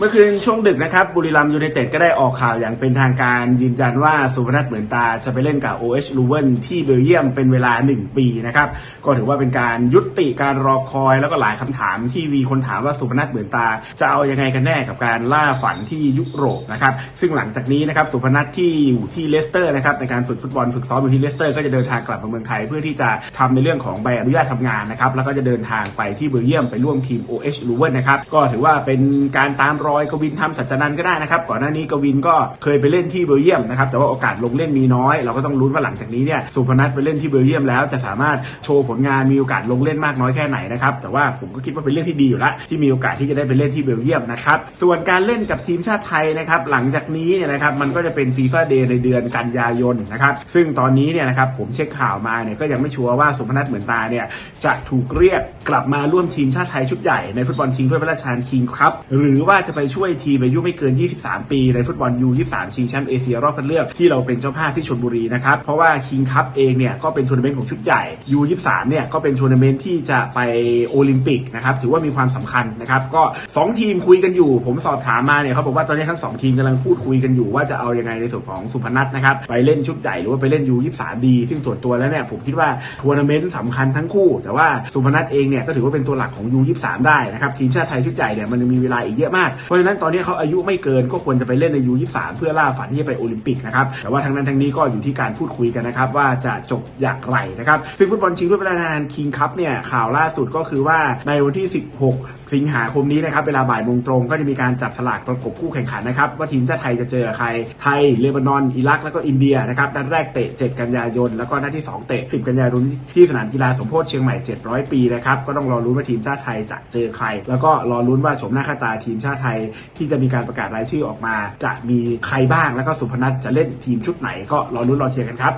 เมื่อคืนช่วงดึกนะครับ บุรีรัมย์ยูไนเต็ดก็ได้ออกข่าวอย่างเป็นทางการ ยืนยันว่าสุพนัทเหมือนตาจะไปเล่นกับ OH ลูเวนที่เบลเยียมเป็นเวลา 1 ปีนะครับ ก็ถือว่าเป็นการยุติการรอคอยแล้วก็หลายคำถามที่มีคนถามว่าสุพนัทเหมือนตา จะเอายังไงกันแน่กับการล่าฝันที่ยุโรปนะครับ ซึ่งหลังจากนี้นะครับสุพนัทที่อยู่ที่เลสเตอร์นะครับในการฝึกฟุตบอลฝึกซ้อมอยู่ที่เลสเตอร์ก็จะเดินทางกลับมาเมืองไทยเพื่อที่จะทำในเรื่องของใบอนุญาตทำงานนะครับแล้วก็จะเดินทางไปที่เบลเยียมไปร่วมทีม OH ลูเวนนะครับก็ถือว่าเป็นการตามรออยกวินทำสัจจนันก็ได้นะครับก่อนหน้านี้กวินก็เคยไปเล่นที่เบลเยียมนะครับแต่ว่าโอกาสลงเล่นมีน้อย เราก็ต้องลุ้นว่าหลังจากนี้เนี่ยสุพนัทไปเล่นที่เบลเยียมแล้วจะสามารถโชว์ผลงานมีโอกาสลงเล่นมากน้อยแค่ไหนนะครับแต่ว่าผมก็คิดว่าเป็นเรื่องที่ดีอยู่แล้วที่มีโอกาสที่จะได้ไปเล่นที่เบลเยียมนะครับส่วนการเล่นกับทีมชาติไทยนะครับหลังจากนี้เนี่ยนะครับมันก็จะเป็นฟีฟ่าเดย์ในเดือนกันยายนนะครับซึ่งตอนนี้เนี่ยนะครับผมเช็คข่าวมาเนี่ยก็ยังไม่ชัวร์ว่าสุพนัทเหมือนตาเนี่ยจะถูกเรียกกลับมาร่วมทีมชาติไทยชุดใหญ่ในฟุตบอลชิงถ้วยพระราชทานคิงครับหรือว่าจะไปช่วยทีมอายุไม่เกิน 23 ปี ในฟุตบอลยู23ชิงแชมป์เอเชียรอบคัดเลือกที่เราเป็นเจ้าภาพที่ชลบุรีนะครับ เพราะว่าคิงคัพเองเนี่ยก็เป็นทัวร์นาเมนต์ของชุดใหญ่ยู23เนี่ยก็เป็นทัวร์นาเมนต์ที่จะไปโอลิมปิกนะครับถือว่ามีความสำคัญนะครับก็สองทีมคุยกันอยู่ ผมสอบถามมาเนี่ยเขาบอกว่าตอนนี้ทั้งสองทีมกำลังพูดคุยกันอยู่ว่าจะเอายังไงในส่วนของสุพนัทนะครับไปเล่นชุดใหญ่หรือว่าไปเล่นยู23ดีซึ่งส่วนตัวแล้วเนี่ยผมคิดว่าทัวร์นาเมนต์สำคัญทั้งคู่ แต่ว่าสุพนัทเองเนี่ยก็ถือว่าเป็นตัวหลักของยู23ได้นะครับทีมชาติไทยชุดใหญ่เนี่ยมันมีเวลาอีกเยอะมากเพราะฉะนั้นตอนนี้เขาอายุไม่เกินก็ควรจะไปเล่นในยู23เพื่อล่าฝันที่จะไปโอลิมปิกนะครับแต่ว่าทั้งนั้นทั้งนี้ก็อยู่ที่การพูดคุยกันนะครับว่าจะจบอย่างไรนะครับซึ่งฟุตบอลชิงถ้วยพระราชทานคิงคัพเนี่ยข่าวล่าสุดก็คือว่าในวันที่ 16 สิงหาคมนี้นะครับเวลาบ่ายโมงตรงก็จะมีการจับสลากประกบคู่แข่งขันนะครับว่าทีมชาติไทยจะเจอใครไทยเลบานอน อิรักแล้วก็อินเดียนะครับนัดแรกเตะ 7 กันยายน แล้วก็นัดที่ 2 เตะ 10 กันยายนที่สนามกีฬาสมโพธิเชียงใหม่ 700 ปีนะครับก็ต้องรอลุ้นว่าทีมชาติไทยจะเจอใคร แล้วก็รอลุ้นว่าชมหน้าค่าตาทีมชาติไทยที่จะมีการประกาศรายชื่อออกมา จะมีใครบ้างแล้วก็สุพนัทจะเล่นทีมชุดไหนก็รอลุ้นรอเชียร์กันครับ